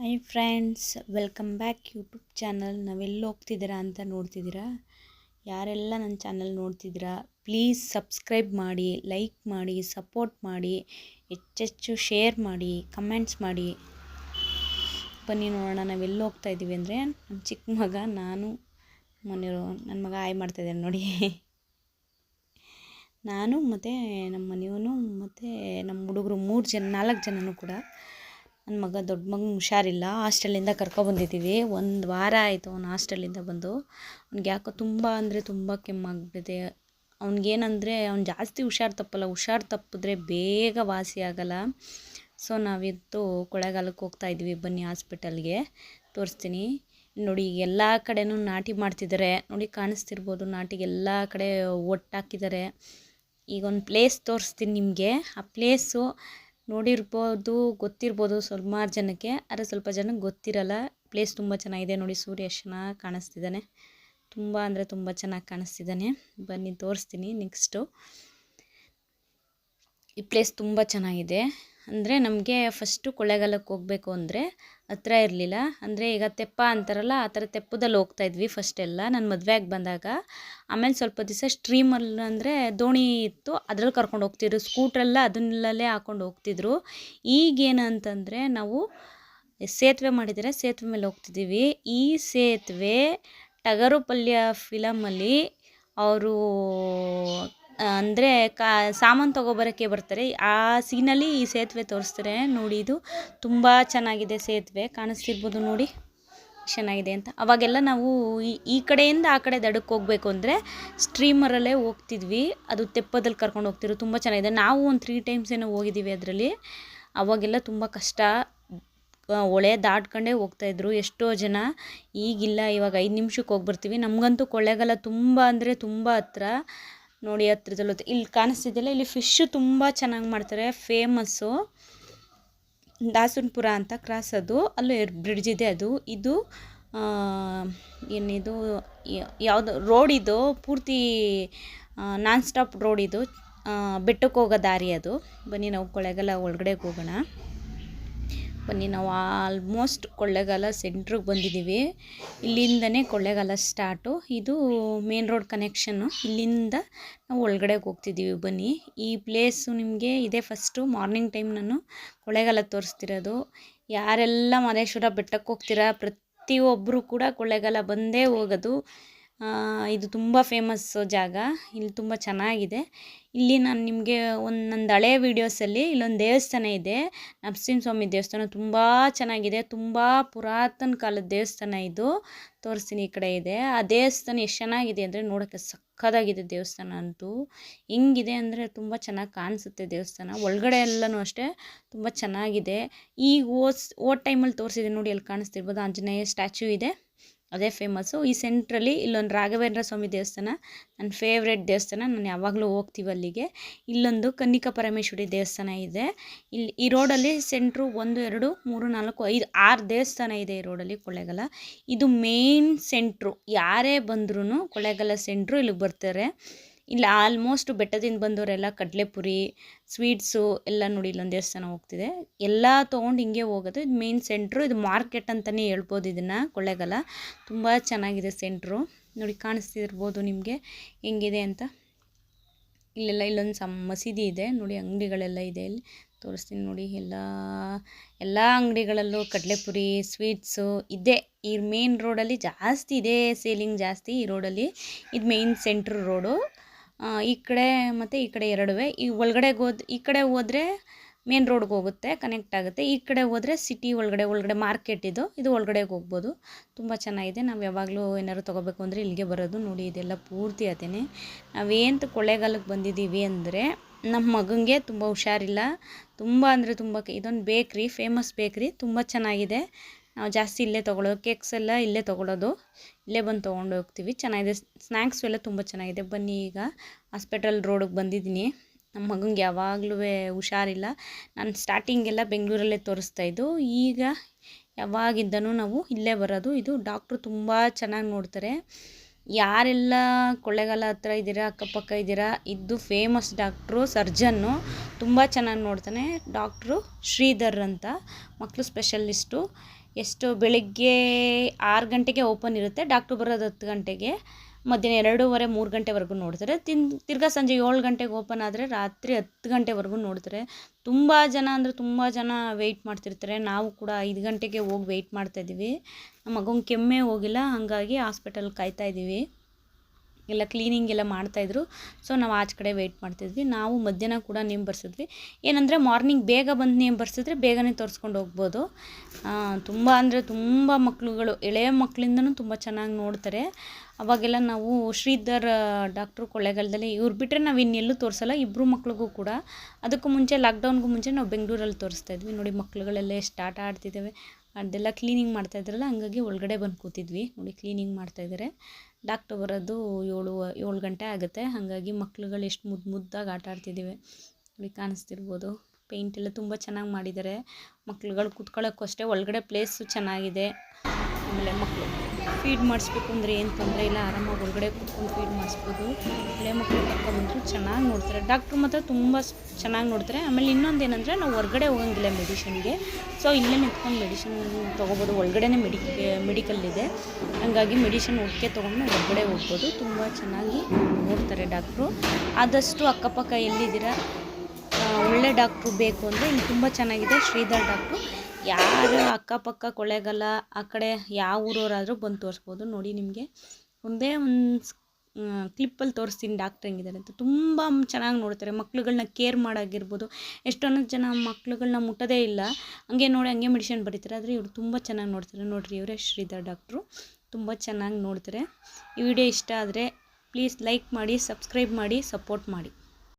Hi friends welcome back YouTube channel ನಾವೆಲ್ಲ ಹೋಗ್ತಿದ್ದೀರಾ ಅಂತ ನೋಡ್ತಿದ್ದೀರಾ? ಯಾರೆಲ್ಲ ನನ್ನ ಚಾನಲ್ ನೋಡ್ತಿದ್ದೀರಾ ಪ್ಲೀಸ್ ಸಬ್ಸ್ಕ್ರೈಬ್ ಮಾಡಿ ಲೈಕ್ ಮಾಡಿ ಸಪೋರ್ಟ್ ಮಾಡಿ, ಹೆಚ್ಚೆಚ್ಚು ಶೇರ್ ಮಾಡಿ ಕಮೆಂಟ್ಸ್ ಮಾಡಿ. ಬನ್ನಿ ನೋಡೋಣ, ನಾವೆಲ್ಲ ಹೋಗ್ತಾ ಇದ್ದೀವಿ ಅಂದರೆ ನಮ್ಮ ಚಿಕ್ಕ ಮಗ, ನಾನು ಮನೆಯವರು ನನ್ನ ಮಗ ಆಯ್ ಮಾಡ್ತಾಯಿದ್ದೇನೆ ನೋಡಿ. ನಾನು ಮತ್ತು ನಮ್ಮ ಮನೆಯವನು ಮತ್ತು ನಮ್ಮ ಹುಡುಗರು ಮೂರು ಜನ, ನಾಲ್ಕು ಜನನೂ ಕೂಡ. ನನ್ನ ಮಗ ದೊಡ್ಡ ಮಗನ ಹುಷಾರಿಲ್ಲ, ಹಾಸ್ಟೆಲಿಂದ ಕರ್ಕೊಬಂದಿದ್ದೀವಿ ಒಂದು ವಾರ ಆಯಿತು ಅವ್ನು ಹಾಸ್ಟೆಲಿಂದ ಬಂದು. ಅವ್ನಿಗೆ ಯಾಕೋ ತುಂಬ ಅಂದರೆ ತುಂಬ ಕೆಮ್ಮಾಗ್ಬಿಟ್ಟಿದೆ. ಅವ್ನಿಗೇನಂದರೆ ಅವ್ನು ಜಾಸ್ತಿ ಹುಷಾರು ತಪ್ಪಲ್ಲ, ಹುಷಾರು ತಪ್ಪಿದ್ರೆ ಬೇಗ ವಾಸಿ ಆಗಲ್ಲ. ಸೊ ನಾವಿತ್ತು ಕೊಳ್ಳೇಗಾಲಕ್ಕೆ ಹೋಗ್ತಾ ಇದ್ವಿ, ಬನ್ನಿ ಹಾಸ್ಪಿಟಲ್ಗೆ. ತೋರಿಸ್ತೀನಿ. ನೋಡಿ ಎಲ್ಲ ಕಡೆನೂ ನಾಟಿ ಮಾಡ್ತಿದ್ದಾರೆ ನೋಡಿ, ಕಾಣಿಸ್ತಿರ್ಬೋದು, ನಾಟಿಗೆ ಎಲ್ಲ ಕಡೆ ಒಟ್ಟಾಕಿದ್ದಾರೆ ಈಗ ಒಂದು ಪ್ಲೇಸ್ ತೋರಿಸ್ತೀನಿ ನಿಮಗೆ. ಆ ಪ್ಲೇಸು ನೋಡಿರ್ಬೋದು, ಗೊತ್ತಿರ್ಬೋದು ಸುಮಾರು ಜನಕ್ಕೆ. ಆದರೆ ಸ್ವಲ್ಪ ಜನಕ್ಕೆ ಗೊತ್ತಿರಲ್ಲ. ಪ್ಲೇಸ್ ತುಂಬ ಚೆನ್ನಾಗಿದೆ ನೋಡಿ ಸೂರ್ಯ ಎಷ್ಟು ಚೆನ್ನಾಗಿ ಕಾಣಿಸ್ತಿದ್ದಾನೆ. ತುಂಬ ಅಂದರೆ ತುಂಬ ಚೆನ್ನಾಗಿ ಕಾಣಿಸ್ತಿದ್ದಾನೆ. ಬನ್ನಿ ತೋರಿಸ್ತೀನಿ ನೆಕ್ಸ್ಟು ಈ ಪ್ಲೇಸ್ ತುಂಬ ಚೆನ್ನಾಗಿದೆ. ಅಂದರೆ ನಮಗೆ ಫಸ್ಟು ಕೊಳ್ಳೇಗಾಲಕ್ಕೆ ಹೋಗಬೇಕು ಅಂದರೆ ಹತ್ರ ಇರಲಿಲ್ಲ. ಅಂದರೆ ಈಗ ತೆಪ್ಪ ಅಂತಾರಲ್ಲ, ಆ ಥರ ತೆಪ್ಪದಲ್ಲಿ ಹೋಗ್ತಾ ಇದ್ವಿ ಫಸ್ಟೆಲ್ಲ ನಾನು ಮದುವೆಯಾಗಿ ಬಂದಾಗ. ಆಮೇಲೆ ಸ್ವಲ್ಪ ದಿವಸ ಸ್ಟ್ರೀಮಲ್ಲಿ ಅಂದರೆ ದೋಣಿ ಇತ್ತು, ಅದ್ರಲ್ಲಿ ಕರ್ಕೊಂಡು ಹೋಗ್ತಿದ್ರು. ಸ್ಕೂಟ್ರೆಲ್ಲ ಅದನ್ನಲ್ಲೇ ಹಾಕೊಂಡು ಹೋಗ್ತಿದ್ರು. ಈಗೇನಂತಂದರೆ ನಾವು ಸೇತುವೆ ಮಾಡಿದರೆ ಸೇತುವೆ ಮೇಲೆ ಹೋಗ್ತಿದ್ದೀವಿ ಈ ಸೇತುವೆ ಟಗರು ಪಲ್ಯ ಫಿಲಮಲ್ಲಿ ಅವರು ಅಂದರೆ ಕಾ, ಸಾಮಾನು ತೊಗೊಬರೋಕ್ಕೆ ಬರ್ತಾರೆ. ಆ ಸೀನಲ್ಲಿ ಈ ಸೇತುವೆ ತೋರಿಸ್ತಾರೆ. ನೋಡಿ, ಇದು ತುಂಬ ಚೆನ್ನಾಗಿದೆ ಸೇತುವೆ. ಕಾಣಿಸ್ತಿರ್ಬೋದು ನೋಡಿ. ಚೆನ್ನಾಗಿದೆ ಅಂತ. ಅವಾಗೆಲ್ಲ ನಾವು ಈ ಕಡೆಯಿಂದ ಆ ಕಡೆ ದಡಕ್ಕೆ ಹೋಗಬೇಕು ಅಂದರೆ ಸ್ಟ್ರೀಮರಲ್ಲೇ ಹೋಗ್ತಿದ್ವಿ. ಅದು ತೆಪ್ಪದಲ್ಲಿ ಕರ್ಕೊಂಡು ಹೋಗ್ತಿರು ತುಂಬ ಚೆನ್ನಾಗಿದೆ. ನಾವು ಒಂದು ತ್ರೀ ಟೈಮ್ಸ್ ಏನೋ ಹೋಗಿದ್ದೀವಿ ಅದರಲ್ಲಿ. ಅವಾಗೆಲ್ಲ ತುಂಬ ಕಷ್ಟ. ಹೊಳೆ ದಾಟ್ಕೊಂಡೇ ಹೋಗ್ತಾಯಿದ್ರು ಎಷ್ಟೋ ಜನ. ಈಗಿಲ್ಲ, ಇವಾಗ ಐದು ನಿಮಿಷಕ್ಕೆ ಹೋಗಿ ಬರ್ತೀವಿ ನಮಗಂತೂ ಕೊಳ್ಳೇಗಾಲ ತುಂಬ ಅಂದರೆ ತುಂಬ ಹತ್ರ. ನೋಡಿ ಹತ್ರದಲ್ಲಿ ಇಲ್ಲಿ ಕಾಣಿಸ್ತಿದ್ದಿಲ್ಲ ಇಲ್ಲಿ ಫಿಶ್ಶು ತುಂಬ ಚೆನ್ನಾಗಿ ಮಾಡ್ತಾರೆ ಫೇಮಸ್ಸು ದಾಸುನ್ಪುರ ಅಂತ ಕ್ರಾಸ್ ಅದು. ಅಲ್ಲೂ ಬ್ರಿಡ್ಜ್ ಇದೆ ಅದು. ಇದು ಏನಿದು ಯಾವುದು ಇದು, ಪೂರ್ತಿ ನಾನ್ ಸ್ಟಾಪ್ ರೋಡ್ ಇದು. ಬೆಟ್ಟಕ್ಕೆ ಹೋಗೋ ದಾರಿ ಅದು. ಬನ್ನಿ ನಾವು ಕೊಳೆಗಲ್ಲ ಒಳಗಡೆಗೆ ಹೋಗೋಣ. ಬನ್ನಿ, ನಾವು ಆಲ್ಮೋಸ್ಟ್ ಕೊಳ್ಳೇಗಾಲ ಸೆಂಟ್ರಿಗೆ ಬಂದಿದ್ದೀವಿ. ಇಲ್ಲಿಂದನೇ ಕೊಳ್ಳೇಗಾಲ ಸ್ಟಾರ್ಟು ಇದು ಮೇನ್ ರೋಡ್ ಕನೆಕ್ಷನ್ನು ಇಲ್ಲಿಂದ ನಾವು ಒಳಗಡೆಗೆ ಹೋಗ್ತಿದ್ದೀವಿ ಬನ್ನಿ. ಈ ಪ್ಲೇಸು ನಿಮಗೆ ಇದೇ ಫಸ್ಟು ಮಾರ್ನಿಂಗ್ ಟೈಮ್ ನಾನು ಕೊಳ್ಳೇಗಾಲ ತೋರಿಸ್ತಿರೋದು. ಯಾರೆಲ್ಲ ಮಹದೇಶ್ವರ ಬೆಟ್ಟಕ್ಕೆ ಹೋಗ್ತೀರಾ ಪ್ರತಿಯೊಬ್ಬರು ಕೂಡ ಕೊಳ್ಳೇಗಾಲ ಬಂದೇ ಹೋಗೋದು. ಇದು ತುಂಬ ಫೇಮಸ್ ಜಾಗ. ಇಲ್ಲಿ ತುಂಬ ಚೆನ್ನಾಗಿದೆ. ಇಲ್ಲಿ ನಾನು ನಿಮಗೆ ಒಂದು, ನಂದು ಹಳೆಯ ವೀಡಿಯೋಸಲ್ಲಿ ಇಲ್ಲೊಂದು ದೇವಸ್ಥಾನ ಇದೆ. ನರಸಿಂಹಸ್ವಾಮಿ ದೇವಸ್ಥಾನ ತುಂಬ ಚೆನ್ನಾಗಿದೆ. ತುಂಬ ಪುರಾತನ ಕಾಲದ ದೇವಸ್ಥಾನ ಇದು. ತೋರಿಸ್ತೀನಿ ಈ ಕಡೆ ಇದೆ. ಆ ದೇವಸ್ಥಾನ ಎಷ್ಟು ಚೆನ್ನಾಗಿದೆ ಅಂದರೆ ನೋಡೋಕ್ಕೆ ಸಕ್ಕದಾಗಿದೆ ದೇವಸ್ಥಾನ ಅಂತೂ. ಹೆಂಗಿದೆ ಅಂದರೆ ತುಂಬ ಚೆನ್ನಾಗಿ ಕಾಣಿಸುತ್ತೆ ದೇವಸ್ಥಾನ. ಒಳಗಡೆ ಎಲ್ಲನೂ ಅಷ್ಟೇ ತುಂಬ ಚೆನ್ನಾಗಿದೆ. ಈಗ ಓಸ್ ಓ ಟೈಮಲ್ಲಿ ತೋರಿಸಿದೆ ನೋಡಿ ಅಲ್ಲಿ ಕಾಣಿಸ್ತಿರ್ಬೋದು. ಆಂಜನೇಯ ಸ್ಟ್ಯಾಚ್ಯೂ ಇದೆ. ಅದೇ ಫೇಮಸ್ಸು ಈ ಸೆಂಟ್ರಲ್ಲಿ ಇಲ್ಲೊಂದು ರಾಘವೇಂದ್ರ ಸ್ವಾಮಿ ದೇವಸ್ಥಾನ, ನನ್ನ ಫೇವ್ರೆಟ್ ದೇವಸ್ಥಾನ. ನಾನು ಯಾವಾಗಲೂ ಹೋಗ್ತೀವಿ ಅಲ್ಲಿಗೆ. ಇಲ್ಲೊಂದು ಕನ್ನಿಕಾ ಪರಮೇಶ್ವರಿ ದೇವಸ್ಥಾನ ಇದೆ. ಇಲ್ಲಿ ಈ ರೋಡಲ್ಲಿ ಸೆಂಟ್ರು ಒಂದು, ಎರಡು, ಮೂರು, ನಾಲ್ಕು, ಐದು, ಆರು ದೇವಸ್ಥಾನ ಇದೆ ಈ ರೋಡಲ್ಲಿ ಕೊಳ್ಳೇಗಾಲ. ಇದು ಮೇನ್ ಸೆಂಟ್ರು ಯಾರೇ ಬಂದ್ರೂ ಕೊಳ್ಳೇಗಾಲ ಸೆಂಟ್ರು ಇಲ್ಲಿಗೆ ಬರ್ತಾರೆ. ಇಲ್ಲಿ ಆಲ್ಮೋಸ್ಟ್ ಬೆಟ್ಟದಿಂದ ಬಂದವರೆಲ್ಲ ಕಡಲೆಪುರಿ ಸ್ವೀಟ್ಸು ಎಲ್ಲ ನೋಡಿ ಇಲ್ಲೊಂದು ದೇವಸ್ಥಾನ ಹೋಗ್ತಿದೆ. ಎಲ್ಲ ತೊಗೊಂಡು ಹಿಂಗೆ ಹೋಗೋದು. ಇದು ಮೇನ್ ಸೆಂಟ್ರು ಇದು ಮಾರ್ಕೆಟ್ ಅಂತಲೇ ಹೇಳ್ಬೋದು ಇದನ್ನು, ಕೊಳ್ಳೇಗಾಲ. ತುಂಬ ಚೆನ್ನಾಗಿದೆ ಸೆಂಟ್ರು ನೋಡಿ ಕಾಣಿಸ್ತಿರ್ಬೋದು ನಿಮಗೆ ಹೆಂಗಿದೆ ಅಂತ. ಇಲ್ಲೆಲ್ಲ ಇಲ್ಲೊಂದು ಸಮ್, ಮಸೀದಿ ಇದೆ. ನೋಡಿ ಅಂಗಡಿಗಳೆಲ್ಲ ಇದೆ ಇಲ್ಲಿ. ತೋರಿಸ್ತೀನಿ ನೋಡಿ, ಎಲ್ಲ ಎಲ್ಲ ಅಂಗಡಿಗಳಲ್ಲೂ ಕಡಲೆಪುರಿ ಸ್ವೀಟ್ಸು ಇದೆ. ಈ ಮೇನ್ ರೋಡಲ್ಲಿ ಜಾಸ್ತಿ ಇದೆ ಸೇಲಿಂಗ್ ಜಾಸ್ತಿ ಈ ರೋಡಲ್ಲಿ ಇದು ಮೇನ್ ಸೆಂಟ್ರ್ ರೋಡು ಈ ಕಡೆ ಮತ್ತು ಈ ಕಡೆ ಎರಡುವೆ. ಈ ಒಳಗಡೆಗೆ ಹೋದ್ ಈ ಕಡೆ ಹೋದರೆ ಮೇನ್ ರೋಡ್ಗೆ ಹೋಗುತ್ತೆ ಕನೆಕ್ಟ್ ಆಗುತ್ತೆ. ಈ ಕಡೆ ಹೋದರೆ ಸಿಟಿ ಒಳಗಡೆ ಒಳಗಡೆ ಮಾರ್ಕೆಟ್ ಇದು ಇದು ಒಳಗಡೆಗೆ ಹೋಗ್ಬೋದು. ತುಂಬ ಚೆನ್ನಾಗಿದೆ. ನಾವು ಯಾವಾಗಲೂ ಏನಾದ್ರು ತೊಗೋಬೇಕು ಅಂದರೆ ಇಲ್ಲಿಗೆ ಬರೋದು ನೋಡಿ, ಇದೆಲ್ಲ ಪೂರ್ತಿ ಆತೇನೆ ನಾವೇಂತ ಕೊಳ್ಳೇಗಾಲಕ್ಕೆ ಬಂದಿದ್ದೀವಿ ಅಂದರೆ ನಮ್ಮ ಮಗನಿಗೆ ತುಂಬ ಹುಷಾರಿಲ್ಲ. ತುಂಬ ಅಂದರೆ ತುಂಬ ಇದೊಂದು ಬೇಕ್ರಿ ಫೇಮಸ್ ಬೇಕ್ರಿ ತುಂಬ ಚೆನ್ನಾಗಿದೆ. ನಾವು ಜಾಸ್ತಿ ಇಲ್ಲೇ ತೊಗೊಳ್ಳೋದು ಕೇಕ್ಸ್ ಎಲ್ಲ ಇಲ್ಲೇ ತೊಗೊಳ್ಳೋದು. ಇಲ್ಲೇ ಬಂದು ತೊಗೊಂಡು ಹೋಗ್ತೀವಿ. ಚೆನ್ನಾಗಿದೆ. ಸ್ನ್ಯಾಕ್ಸು ಎಲ್ಲ ತುಂಬ ಚೆನ್ನಾಗಿದೆ. ಬನ್ನಿ ಈಗ. ಹಾಸ್ಪಿಟಲ್ ರೋಡಿಗೆ ಬಂದಿದ್ದೀನಿ. ನಮ್ಮ ಮಗಂಗೆ ಯಾವಾಗಲೂ ಹುಷಾರಿಲ್ಲ. ನಾನು ಸ್ಟಾರ್ಟಿಂಗೆಲ್ಲ ಬೆಂಗಳೂರಲ್ಲೇ ತೋರಿಸ್ತಾಯಿದ್ದು ಈಗ ಯಾವಾಗಿದ್ದನೂ ನಾವು ಇಲ್ಲೇ ಬರೋದು. ಇದು ಡಾಕ್ಟ್ರು ತುಂಬ ಚೆನ್ನಾಗಿ ನೋಡ್ತಾರೆ. ಯಾರೆಲ್ಲ ಕೊಳ್ಳೆಗಾಲ ಹತ್ರ ಇದ್ದೀರಾ, ಅಕ್ಕಪಕ್ಕ ಇದ್ದೀರಾ, ಇದ್ದು ಫೇಮಸ್ ಡಾಕ್ಟ್ರು ಸರ್ಜನ್ನು ತುಂಬ ಚೆನ್ನಾಗಿ ನೋಡ್ತಾನೆ. ಡಾಕ್ಟ್ರು ಶ್ರೀಧರ್ ಅಂತ ಮಕ್ಕಳು ಸ್ಪೆಷಲಿಸ್ಟು ಎಷ್ಟು ಬೆಳಿಗ್ಗೆ ಆರು ಗಂಟೆಗೆ ಓಪನ್ ಇರುತ್ತೆ. ಡಾಕ್ಟ್ರು ಬರೋದು ಹತ್ತು ಗಂಟೆಗೆ. ಮಧ್ಯಾಹ್ನ ಎರಡೂವರೆ, ಮೂರು ಗಂಟೆವರೆಗೂ ನೋಡ್ತಾರೆ. ತಿನ್, ತಿರ್ಗಾ ಸಂಜೆ ಏಳು ಗಂಟೆಗೆ ಓಪನ್ ಆದರೆ ರಾತ್ರಿ ಹತ್ತು ಗಂಟೆವರೆಗೂ ನೋಡ್ತಾರೆ. ತುಂಬ ಜನ ಅಂದರೆ ತುಂಬ ಜನ ವೆಯ್ಟ್ ಮಾಡ್ತಿರ್ತಾರೆ. ನಾವು ಕೂಡ ಐದು ಗಂಟೆಗೆ ಹೋಗಿ ವೆಯ್ಟ್ ಮಾಡ್ತಾಯಿದ್ದೀವಿ ನಮ್ಮ ಮಗಂಗೆ ಕೆಮ್ಮೇ ಹೋಗಿಲ್ಲ. ಹಾಗಾಗಿ ಹಾಸ್ಪಿಟಲ್ ಕಾಯ್ತಾ ಇದ್ದೀವಿ. ಎಲ್ಲ ಕ್ಲೀನಿಂಗ್ ಎಲ್ಲ ಮಾಡ್ತಾಯಿದ್ರು ಸೊ ನಾವು ಆಚೆ ಕಡೆ ವೆಯ್ಟ್ ಮಾಡ್ತಿದ್ವಿ. ನಾವು ಮಧ್ಯಾಹ್ನ ಕೂಡ ನೇಮ್ ಬರ್ಸಿದ್ವಿ. ಏನಂದರೆ ಮಾರ್ನಿಂಗ್ ಬೇಗ ಬಂದು ನೇಮ್ ಬರ್ಸಿದ್ರೆ ಬೇಗನೆ ತೋರಿಸ್ಕೊಂಡು ಹೋಗ್ಬೋದು. ತುಂಬ ಅಂದರೆ ತುಂಬ ಮಕ್ಕಳುಗಳು ಎಳೆಯ ಮಕ್ಕಳಿಂದನೂ ತುಂಬ ಚೆನ್ನಾಗಿ ನೋಡ್ತಾರೆ. ಅವಾಗೆಲ್ಲ ನಾವು ಶ್ರೀಧರ್ ಡಾಕ್ಟ್ರು ಕೊಳ್ಳೇಗಾಲದಲ್ಲಿ ಇವ್ರು ಬಿಟ್ಟರೆ ನಾವು ಇನ್ನೆಲ್ಲೂ ತೋರಿಸಲ್ಲ ಇಬ್ಬರು ಮಕ್ಳಿಗೂ ಕೂಡ. ಅದಕ್ಕೂ ಮುಂಚೆ ಲಾಕ್ಡೌನ್ಗೂ ಮುಂಚೆ ನಾವು ಬೆಂಗಳೂರಲ್ಲಿ ತೋರಿಸ್ತಾ ಇದ್ವಿ. ನೋಡಿ ಮಕ್ಳುಗಳೆಲ್ಲ ಎಷ್ಟು ಆಟ ಆಡ್ತಿದ್ದಾವೆ. ಅದೆಲ್ಲ ಕ್ಲೀನಿಂಗ್ ಮಾಡ್ತಾ ಇದ್ರಲ್ಲ, ಹಂಗಾಗಿ ಒಳಗಡೆ ಬಂದು ಕೂತಿದ್ವಿ. ನೋಡಿ ಕ್ಲೀನಿಂಗ್ ಮಾಡ್ತಾಯಿದ್ದಾರೆ ಡಾಕ್ಟರ್ ಬರೋದು ಏಳು ಏಳು ಗಂಟೆ ಆಗುತ್ತೆ. ಹಾಗಾಗಿ ಮಕ್ಳುಗಳು ಎಷ್ಟು ಮುದ್ದು ಮುದ್ದಾಗಿ ಆಟ ಆಡ್ತಿದ್ದೀವಿ ನೋಡಿ, ಕಾಣಿಸ್ತಿರ್ಬೋದು. ಪೇಂಟ್ ಎಲ್ಲ ತುಂಬ ಚೆನ್ನಾಗಿ ಮಾಡಿದ್ದಾರೆ ಮಕ್ಳುಗಳು ಕೂತ್ಕೊಳ್ಳೋಕ್ಕೂ ಅಷ್ಟೇ, ಒಳಗಡೆ ಪ್ಲೇಸು ಚೆನ್ನಾಗಿದೆ. ಆಮೇಲೆ ಮಕ್ಕಳು ಫೀಡ್ ಮಾಡಿಸ್ಬೇಕು ಅಂದರೆ ಏನು ತೊಂದರೆ ಇಲ್ಲ, ಆರಾಮಾಗಿ ಒಳಗಡೆ ಕೂತ್ಕೊಂಡು ಫೀಡ್ ಮಾಡಿಸ್ಬೋದು. ಹಳೆ ಮಕ್ಕಳು ಕರ್ಕೊಂಡ್ಬಂದ್ರು ಚೆನ್ನಾಗಿ ನೋಡ್ತಾರೆ. ಡಾಕ್ಟ್ರು ಮಾತ್ರ ತುಂಬ ಚೆನ್ನಾಗಿ ನೋಡ್ತಾರೆ. ಆಮೇಲೆ ಇನ್ನೊಂದು ಏನಂದರೆ ನಾವು ಹೊರಗಡೆ ಹೋಗಂಗಿಲ್ಲ ಮೆಡಿಷನ್ಗೆ ಸೊ ಇಲ್ಲೇ ನಿಂತ್ಕೊಂಡು ಮೆಡಿಷನ್ ತೊಗೋಬೋದು. ಒಳಗಡೆನೇ ಮೆಡಿ ಮೆಡಿಕಲ್ ಇದೆ. ಹಂಗಾಗಿ ಮೆಡಿಷನ್ ಒಟ್ಟಿಗೆ ತೊಗೊಂಡು ನಾವು ಹೊರಗಡೆ ಹೋಗ್ಬೋದು. ತುಂಬ ಚೆನ್ನಾಗಿ ನೋಡ್ತಾರೆ ಡಾಕ್ಟ್ರು ಆದಷ್ಟು ಅಕ್ಕಪಕ್ಕ ಎಲ್ಲಿದ್ದೀರಾ? ಒಳ್ಳೆ ಡಾಕ್ಟ್ರು ಬೇಕು ಅಂದರೆ ಇಲ್ಲಿ ತುಂಬ ಚೆನ್ನಾಗಿದೆ. ಶ್ರೀಧರ್ ಡಾಕ್ಟ್ರು ಯಾರು ಅಕ್ಕಪಕ್ಕ ಕೊಳ್ಳೇಗಾಲ ಆ ಕಡೆ ಯಾವ ಊರವರಾದರೂ ಬಂದು ತೋರಿಸ್ಬೋದು. ನೋಡಿ ನಿಮಗೆ ಒಂದೇ ಒಂದು ಕ್ಲಿಪ್ಪಲ್ಲಿ ತೋರಿಸ್ತೀನಿ ಡಾಕ್ಟ್ರ್ ಹೆಂಗಿದ್ದಾರೆ ಅಂತ. ತುಂಬ ಚೆನ್ನಾಗಿ ನೋಡ್ತಾರೆ. ಮಕ್ಳುಗಳ್ನ ಕೇರ್ ಮಾಡೋಗಿರ್ಬೋದು. ಎಷ್ಟೊಂದು ಜನ ಮಕ್ಳುಗಳ್ನ ಮುಟ್ಟೋದೇ ಇಲ್ಲ. ಹಂಗೆ ನೋಡಿ, ಹಂಗೆ ಮೆಡಿಷನ್ ಬರೀತಾರೆ. ಆದರೆ ಇವರು ತುಂಬ ಚೆನ್ನಾಗಿ ನೋಡ್ತಾರೆ. ನೋಡಿರಿ, ಇವರೇ ಶ್ರೀಧರ್ ಡಾಕ್ಟ್ರು ತುಂಬ ಚೆನ್ನಾಗಿ ನೋಡ್ತಾರೆ. ಈ ವಿಡಿಯೋ ಇಷ್ಟ ಆದರೆ ಪ್ಲೀಸ್ ಲೈಕ್ ಮಾಡಿ ಸಬ್ಸ್ಕ್ರೈಬ್ ಮಾಡಿ ಸಪೋರ್ಟ್ ಮಾಡಿ.